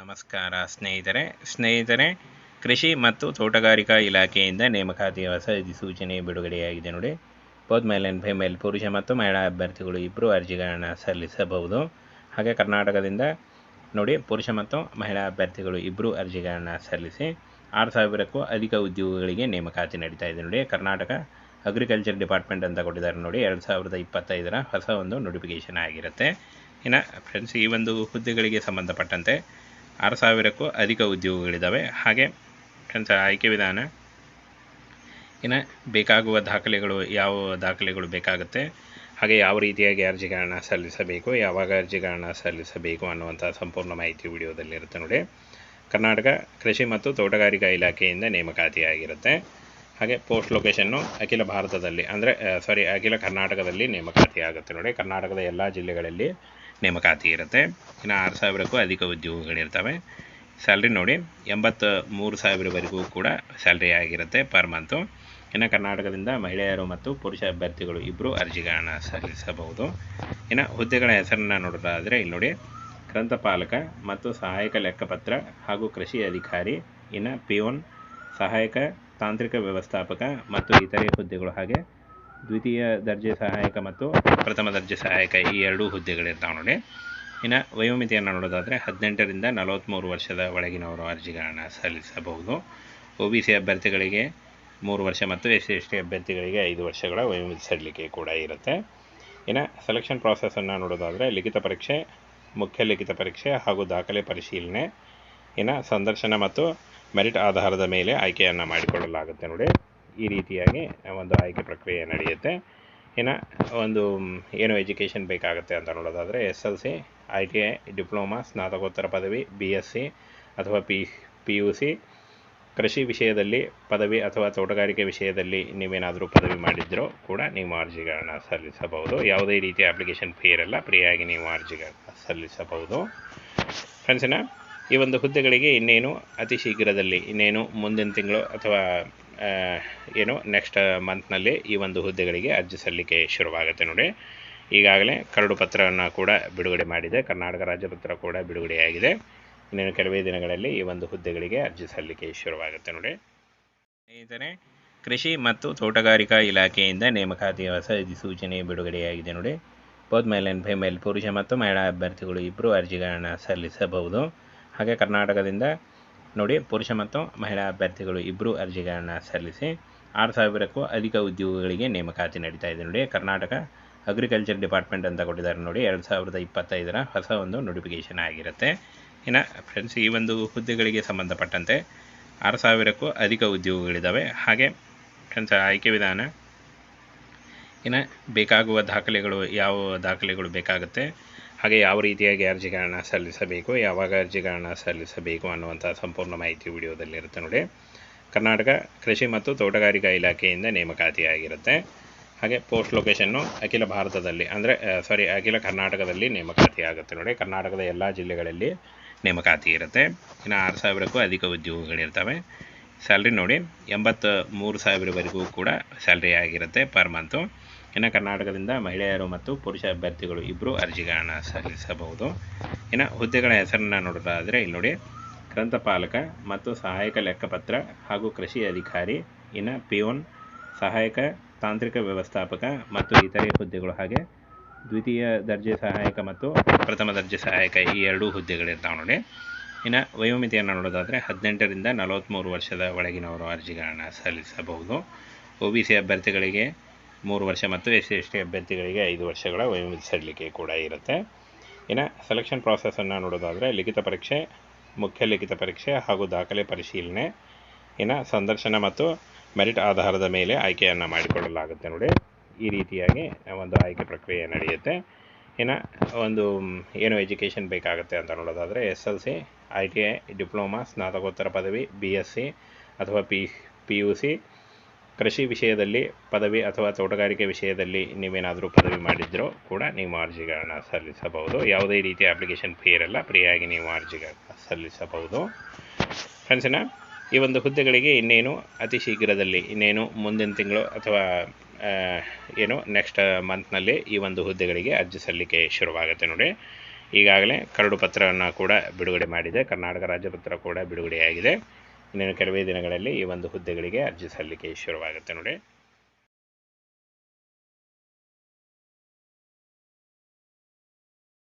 ನಮಸ್ಕಾರ ಸ್ನೇಹಿತರೆ. ಸ್ನೇಹಿತರೆ, ಕೃಷಿ ಮತ್ತು ತೋಟಗಾರಿಕಾ ಇಲಾಖೆಯಿಂದ ನೇಮಕಾತಿಯ ಹೊಸ ಅಧಿಸೂಚನೆ ಬಿಡುಗಡೆಯಾಗಿದೆ ನೋಡಿ. ಬೋತ್ ಮೇಲ್ ಆ್ಯಂಡ್ ಪುರುಷ ಮತ್ತು ಮಹಿಳಾ ಅಭ್ಯರ್ಥಿಗಳು ಇಬ್ಬರು ಅರ್ಜಿಗಳನ್ನು ಸಲ್ಲಿಸಬಹುದು. ಹಾಗೆ ಕರ್ನಾಟಕದಿಂದ ನೋಡಿ, ಪುರುಷ ಮತ್ತು ಮಹಿಳಾ ಅಭ್ಯರ್ಥಿಗಳು ಇಬ್ಬರು ಅರ್ಜಿಗಳನ್ನು ಸಲ್ಲಿಸಿ ಆರು ಸಾವಿರಕ್ಕೂ ಅಧಿಕ ಉದ್ಯೋಗಗಳಿಗೆ ನೇಮಕಾತಿ ನಡೀತಾ ಇದೆ ನೋಡಿ. ಕರ್ನಾಟಕ ಅಗ್ರಿಕಲ್ಚರ್ ಡಿಪಾರ್ಟ್ಮೆಂಟ್ ಅಂತ ಕೊಟ್ಟಿದ್ದಾರೆ ನೋಡಿ. ಎರಡು ಸಾವಿರದ ಇಪ್ಪತ್ತೈದರ ಹೊಸ ಒಂದು ನೋಟಿಫಿಕೇಷನ್ ಆಗಿರುತ್ತೆ. ಇನ್ನು ಫ್ರೆಂಡ್ಸ್ ಈ ಒಂದು ಹುದ್ದೆಗಳಿಗೆ ಸಂಬಂಧಪಟ್ಟಂತೆ ಆರು ಸಾವಿರಕ್ಕೂ ಅಧಿಕ ಉದ್ಯೋಗಗಳಿದ್ದಾವೆ ಹಾಗೆ ಫ್ರೆಂಡ್ಸ್, ಆಯ್ಕೆ ವಿಧಾನ, ಇನ್ನು ಬೇಕಾಗುವ ದಾಖಲೆಗಳು, ಯಾವ ದಾಖಲೆಗಳು ಬೇಕಾಗುತ್ತೆ, ಹಾಗೆ ಯಾವ ರೀತಿಯಾಗಿ ಅರ್ಜಿಗಳನ್ನ ಸಲ್ಲಿಸಬೇಕು, ಯಾವಾಗ ಅರ್ಜಿಗಳನ್ನ ಸಲ್ಲಿಸಬೇಕು ಅನ್ನುವಂಥ ಸಂಪೂರ್ಣ ಮಾಹಿತಿ ವಿಡಿಯೋದಲ್ಲಿರುತ್ತೆ ನೋಡಿ. ಕರ್ನಾಟಕ ಕೃಷಿ ಮತ್ತು ತೋಟಗಾರಿಕಾ ಇಲಾಖೆಯಿಂದ ನೇಮಕಾತಿಯಾಗಿರುತ್ತೆ. ಹಾಗೆ ಪೋಸ್ಟ್ ಲೊಕೇಶನ್ನು ಅಖಿಲ ಭಾರತದಲ್ಲಿ, ಅಂದರೆ ಸಾರಿ ಅಖಿಲ ಕರ್ನಾಟಕದಲ್ಲಿ ನೇಮಕಾತಿ ಆಗುತ್ತೆ ನೋಡಿ. ಕರ್ನಾಟಕದ ಎಲ್ಲ ಜಿಲ್ಲೆಗಳಲ್ಲಿ ನೇಮಕಾತಿ ಇರುತ್ತೆ. ಇನ್ನು ಆರು ಸಾವಿರಕ್ಕೂ ಅಧಿಕ ಉದ್ಯೋಗಗಳಿರ್ತವೆ. ಸ್ಯಾಲ್ರಿ ನೋಡಿ ಎಂಬತ್ತ ಮೂರು ಸಾವಿರವರೆಗೂ ಕೂಡ ಸ್ಯಾಲ್ರಿ ಆಗಿರುತ್ತೆ ಪರ್ ಮಂತು ಇನ್ನು ಕರ್ನಾಟಕದಿಂದ ಮಹಿಳೆಯರು ಮತ್ತು ಪುರುಷ ಅಭ್ಯರ್ಥಿಗಳು ಇಬ್ಬರು ಅರ್ಜಿಗಳನ್ನು ಸಲ್ಲಿಸಬಹುದು. ಇನ್ನು ಹುದ್ದೆಗಳ ಹೆಸರನ್ನು ನೋಡೋದಾದರೆ ಇಲ್ಲಿ ನೋಡಿ ಗ್ರಂಥಪಾಲಕ ಮತ್ತು ಸಹಾಯಕ ಲೆಕ್ಕಪತ್ರ ಹಾಗೂ ಕೃಷಿ ಅಧಿಕಾರಿ, ಇನ್ನು ಪಿಯೋನ್ ಸಹಾಯಕ ತಾಂತ್ರಿಕ ವ್ಯವಸ್ಥಾಪಕ ಮತ್ತು ಇತರೆ ಹುದ್ದೆಗಳು ಹಾಗೆ ದ್ವಿತೀಯ ದರ್ಜೆ ಸಹಾಯಕ ಮತ್ತು ಪ್ರಥಮ ದರ್ಜೆ ಸಹಾಯಕ ಈ ಎರಡೂ ಹುದ್ದೆಗಳಿರ್ತಾವೆ ನೋಡಿ. ಇನ್ನು ವಯೋಮಿತಿಯನ್ನು ನೋಡೋದಾದರೆ ಹದಿನೆಂಟರಿಂದ ನಲವತ್ತ್ಮೂರು ವರ್ಷದ ಒಳಗಿನವರು ಅರ್ಜಿಗಳನ್ನು ಸಲ್ಲಿಸಬಹುದು. ಒ ಬಿ ಸಿ ಅಭ್ಯರ್ಥಿಗಳಿಗೆ ಮೂರು ವರ್ಷ ಮತ್ತು ಎಸ್ ಸಿ ಎಸ್ ಟಿ ಅಭ್ಯರ್ಥಿಗಳಿಗೆ ಐದು ವರ್ಷಗಳ ವಯೋಮಿತಿ ಸಡಿಲಿಕೆ ಕೂಡ ಇರುತ್ತೆ. ಇನ್ನು ಸೆಲೆಕ್ಷನ್ ಪ್ರಾಸೆಸನ್ನು ನೋಡೋದಾದರೆ ಲಿಖಿತ ಪರೀಕ್ಷೆ, ಮುಖ್ಯ ಲಿಖಿತ ಪರೀಕ್ಷೆ ಹಾಗೂ ದಾಖಲೆ ಪರಿಶೀಲನೆ, ಇನ್ನು ಸಂದರ್ಶನ ಮತ್ತು ಮೆರಿಟ್ ಆಧಾರದ ಮೇಲೆ ಆಯ್ಕೆಯನ್ನು ಮಾಡಿಕೊಳ್ಳಲಾಗುತ್ತೆ ನೋಡಿ. ಈ ರೀತಿಯಾಗಿ ಒಂದು ಆಯ್ಕೆ ಪ್ರಕ್ರಿಯೆ ನಡೆಯುತ್ತೆ. ಇನ್ನು ಒಂದು ಏನು ಎಜುಕೇಷನ್ ಬೇಕಾಗುತ್ತೆ ಅಂತ ನೋಡೋದಾದರೆ S L C, I T I, diploma, ಸ್ನಾತಕೋತ್ತರ ಪದವಿ, ಬಿ ಎಸ್ ಸಿ ಅಥವಾ ಪಿ ಪಿ ಯು ಸಿ. ಕೃಷಿ ವಿಷಯದಲ್ಲಿ ಪದವಿ ಅಥವಾ ತೋಟಗಾರಿಕೆ ವಿಷಯದಲ್ಲಿ ನೀವೇನಾದರೂ ಪದವಿ ಮಾಡಿದ್ರೂ ಕೂಡ ನೀವು ಅರ್ಜಿಗಳನ್ನು ಸಲ್ಲಿಸಬಹುದು. ಯಾವುದೇ ರೀತಿಯ ಅಪ್ಲಿಕೇಶನ್ ಫೀ ಇರಲ್ಲ, ಫ್ರೀಯಾಗಿ ನೀವು ಅರ್ಜಿಗಳನ್ನು ಸಲ್ಲಿಸಬಹುದು. ಫ್ರೆಂಡ್ಸಿನ ಈ ಒಂದು ಹುದ್ದೆಗಳಿಗೆ ಇನ್ನೇನು, ಅತಿ ಶೀಘ್ರದಲ್ಲಿ ಇನ್ನೇನು ಮುಂದಿನ ತಿಂಗಳು ಅಥವಾ ಏನು ನೆಕ್ಸ್ಟ್ ಮಂತ್ನಲ್ಲಿ ಈ ಒಂದು ಹುದ್ದೆಗಳಿಗೆ ಅರ್ಜಿ ಸಲ್ಲಿಕೆ ಶುರುವಾಗುತ್ತೆ ನೋಡಿ. ಈಗಾಗಲೇ ಕರಡು ಪತ್ರವನ್ನು ಕೂಡ ಬಿಡುಗಡೆ ಮಾಡಿದೆ. ಕರ್ನಾಟಕ ರಾಜ್ಯ ಪತ್ರ ಕೂಡ ಬಿಡುಗಡೆಯಾಗಿದೆ. ಇನ್ನೇನು ಕೆಲವೇ ದಿನಗಳಲ್ಲಿ ಈ ಒಂದು ಹುದ್ದೆಗಳಿಗೆ ಅರ್ಜಿ ಸಲ್ಲಿಕೆ ಶುರುವಾಗುತ್ತೆ ನೋಡಿ. ಸ್ನೇಹಿತರೆ, ಕೃಷಿ ಮತ್ತು ತೋಟಗಾರಿಕಾ ಇಲಾಖೆಯಿಂದ ನೇಮಕಾತಿ ಹೊಸ ಅಧಿಸೂಚನೆ ಬಿಡುಗಡೆಯಾಗಿದೆ ನೋಡಿ. ಬೋತ್ ಮೇಲ್ ಆ್ಯಂಡ್ ಫಿಮೇಲ್ ಪುರುಷ ಮತ್ತು ಮಹಿಳಾ ಅಭ್ಯರ್ಥಿಗಳು ಇಬ್ಬರು ಅರ್ಜಿಗಳನ್ನು ಸಲ್ಲಿಸಬಹುದು. ಹಾಗೆ ಕರ್ನಾಟಕದಿಂದ ನೋಡಿ, ಪುರುಷ ಮತ್ತು ಮಹಿಳಾ ಅಭ್ಯರ್ಥಿಗಳು ಇಬ್ಬರು ಅರ್ಜಿಗಳನ್ನು ಸಲ್ಲಿಸಿ ಆರು ಸಾವಿರಕ್ಕೂ ಅಧಿಕ ಉದ್ಯೋಗಗಳಿಗೆ ನೇಮಕಾತಿ ನಡೀತಾ ಇದೆ ನೋಡಿ. ಕರ್ನಾಟಕ ಅಗ್ರಿಕಲ್ಚರ್ ಡಿಪಾರ್ಟ್ಮೆಂಟ್ ಅಂತ ಕೊಟ್ಟಿದ್ದಾರೆ ನೋಡಿ. ಎರಡು ಸಾವಿರದ ಇಪ್ಪತ್ತೈದರ ಹೊಸ ಒಂದು ನೋಟಿಫಿಕೇಷನ್ ಆಗಿರುತ್ತೆ. ಇನ್ನು ಫ್ರೆಂಡ್ಸ್ ಈ ಒಂದು ಹುದ್ದೆಗಳಿಗೆ ಸಂಬಂಧಪಟ್ಟಂತೆ ಆರು ಸಾವಿರಕ್ಕೂ ಅಧಿಕ ಉದ್ಯೋಗಗಳಿದ್ದಾವೆ ಹಾಗೆ ಫ್ರೆಂಡ್ಸ್ ಆಯ್ಕೆ ವಿಧಾನ ಇನ್ನು ಬೇಕಾಗುವ ದಾಖಲೆಗಳು, ಯಾವ ದಾಖಲೆಗಳು ಬೇಕಾಗುತ್ತೆ? ಹಾಗೆ ಯಾವ ರೀತಿಯಾಗಿ ಅರ್ಜಿಗಳನ್ನ ಸಲ್ಲಿಸಬೇಕು, ಯಾವಾಗ ಅರ್ಜಿಗಳನ್ನ ಸಲ್ಲಿಸಬೇಕು ಅನ್ನುವಂಥ ಸಂಪೂರ್ಣ ಮಾಹಿತಿ ವಿಡಿಯೋದಲ್ಲಿರುತ್ತೆ ನೋಡಿ. ಕರ್ನಾಟಕ ಕೃಷಿ ಮತ್ತು ತೋಟಗಾರಿಕಾ ಇಲಾಖೆಯಿಂದ ನೇಮಕಾತಿಯಾಗಿರುತ್ತೆ. ಹಾಗೆ ಪೋಸ್ಟ್ ಲೊಕೇಶನ್ನು ಅಖಿಲ ಭಾರತದಲ್ಲಿ ಅಂದರೆ ಸಾರಿ ಅಖಿಲ ಕರ್ನಾಟಕದಲ್ಲಿ ನೇಮಕಾತಿ ಆಗುತ್ತೆ ನೋಡಿ. ಕರ್ನಾಟಕದ ಎಲ್ಲ ಜಿಲ್ಲೆಗಳಲ್ಲಿ ನೇಮಕಾತಿ ಇರುತ್ತೆ. ಇನ್ನು ಆರು ಸಾವಿರಕ್ಕೂ ಅಧಿಕ ಉದ್ಯೋಗಗಳಿರ್ತವೆ. ಸ್ಯಾಲ್ರಿ ನೋಡಿ ಎಂಬತ್ತು ಮೂರು ಸಾವಿರವರೆಗೂ ಕೂಡ ಸ್ಯಾಲ್ರಿ ಆಗಿರುತ್ತೆ ಪರ್ ಮಂತು. ಇನ್ನು ಕರ್ನಾಟಕದಿಂದ ಮಹಿಳೆಯರು ಮತ್ತು ಪುರುಷ ಅಭ್ಯರ್ಥಿಗಳು ಇಬ್ಬರು ಅರ್ಜಿಗಳನ್ನು ಸಲ್ಲಿಸಬಹುದು. ಇನ್ನು ಹುದ್ದೆಗಳ ಹೆಸರನ್ನು ನೋಡೋದಾದರೆ ಇಲ್ಲಿ ನೋಡಿ. ಗ್ರಂಥಪಾಲಕ ಮತ್ತು ಸಹಾಯಕ ಲೆಕ್ಕಪತ್ರ ಹಾಗೂ ಕೃಷಿ ಅಧಿಕಾರಿ, ಇನ್ನು ಪಿಯೋನ್, ಸಹಾಯಕ, ತಾಂತ್ರಿಕ ವ್ಯವಸ್ಥಾಪಕ ಮತ್ತು ಇತರೆ ಹುದ್ದೆಗಳು ಹಾಗೆ ದ್ವಿತೀಯ ದರ್ಜೆ ಸಹಾಯಕ ಮತ್ತು ಪ್ರಥಮ ದರ್ಜೆ ಸಹಾಯಕ ಈ ಎರಡೂ ಹುದ್ದೆಗಳಿರ್ತಾವೆ ನೋಡಿ. ಇನ್ನು ವಯೋಮಿತಿಯನ್ನು ನೋಡೋದಾದರೆ ಹದಿನೆಂಟರಿಂದ ನಲವತ್ತ್ಮೂರು ವರ್ಷದ ಒಳಗಿನವರು ಅರ್ಜಿಗಳನ್ನು ಸಲ್ಲಿಸಬಹುದು. ಒ ಬಿ ಸಿ ಅಭ್ಯರ್ಥಿಗಳಿಗೆ ಮೂರು ವರ್ಷ ಮತ್ತು ಎಸ್ ಸಿ, ಎಸ್ ಟಿ ಅಭ್ಯರ್ಥಿಗಳಿಗೆ ಐದು ವರ್ಷಗಳ ವಯೋಮಿತಿ ಸಡಿಲಿಕೆ ಕೂಡ ಇರುತ್ತೆ. ಇನ್ನು ಸೆಲೆಕ್ಷನ್ ಪ್ರಾಸೆಸನ್ನು ನೋಡೋದಾದರೆ ಲಿಖಿತ ಪರೀಕ್ಷೆ, ಮುಖ್ಯ ಲಿಖಿತ ಪರೀಕ್ಷೆ ಹಾಗೂ ದಾಖಲೆ ಪರಿಶೀಲನೆ, ಇನ್ನು ಸಂದರ್ಶನ ಮತ್ತು ಮೆರಿಟ್ ಆಧಾರದ ಮೇಲೆ ಆಯ್ಕೆಯನ್ನು ಮಾಡಿಕೊಳ್ಳಲಾಗುತ್ತೆ ನೋಡಿ. ಈ ರೀತಿಯಾಗಿ ಒಂದು ಆಯ್ಕೆ ಪ್ರಕ್ರಿಯೆ ನಡೆಯುತ್ತೆ. ಇನ್ನು ಒಂದು ಏನು ಎಜುಕೇಷನ್ ಬೇಕಾಗುತ್ತೆ ಅಂತ ನೋಡೋದಾದರೆ S L C, I T I, diploma, ಸ್ನಾತಕೋತ್ತರ ಪದವಿ, ಬಿ ಎಸ್ ಸಿ ಅಥವಾ ಪಿ ಪಿ ಯು ಸಿ ಕೃಷಿ ವಿಷಯದಲ್ಲಿ, ಪದವಿ ಅಥವಾ ತೋಟಗಾರಿಕೆ ವಿಷಯದಲ್ಲಿ ನೀವೇನಾದರೂ ಪದವಿ ಮಾಡಿದ್ರೂ ಕೂಡ ನೀವು ಅರ್ಜಿಗಳನ್ನು ಸಲ್ಲಿಸಬಹುದು. ಯಾವುದೇ ರೀತಿಯ ಅಪ್ಲಿಕೇಶನ್ ಫೀ ಇರಲ್ಲ, ಫ್ರೀಯಾಗಿ ನೀವು ಅರ್ಜಿಗಳನ್ನು ಸಲ್ಲಿಸಬಹುದು. ಫ್ರೆಂಡ್ಸಿನ ಈ ಒಂದು ಹುದ್ದೆಗಳಿಗೆ ಇನ್ನೇನು ಅತಿ ಶೀಘ್ರದಲ್ಲಿ, ಇನ್ನೇನು ಮುಂದಿನ ತಿಂಗಳು ಅಥವಾ ಏನು ನೆಕ್ಸ್ಟ್ ಮಂತ್ನಲ್ಲಿ ಈ ಒಂದು ಹುದ್ದೆಗಳಿಗೆ ಅರ್ಜಿ ಸಲ್ಲಿಕೆ ಶುರುವಾಗುತ್ತೆ ನೋಡಿ. ಈಗಾಗಲೇ ಕರಡು ಪತ್ರವನ್ನು ಕೂಡ ಬಿಡುಗಡೆ ಮಾಡಿದೆ. ಕರ್ನಾಟಕ ರಾಜ್ಯ ಪತ್ರ ಕೂಡ ಬಿಡುಗಡೆಯಾಗಿದೆ. ಇನ್ನೇನು ಕೆಲವೇ ದಿನಗಳಲ್ಲಿ ಈ ಒಂದು ಹುದ್ದೆಗಳಿಗೆ ಅರ್ಜಿ ಸಲ್ಲಿಕೆ ಶುರುವಾಗುತ್ತೆ ನೋಡಿ.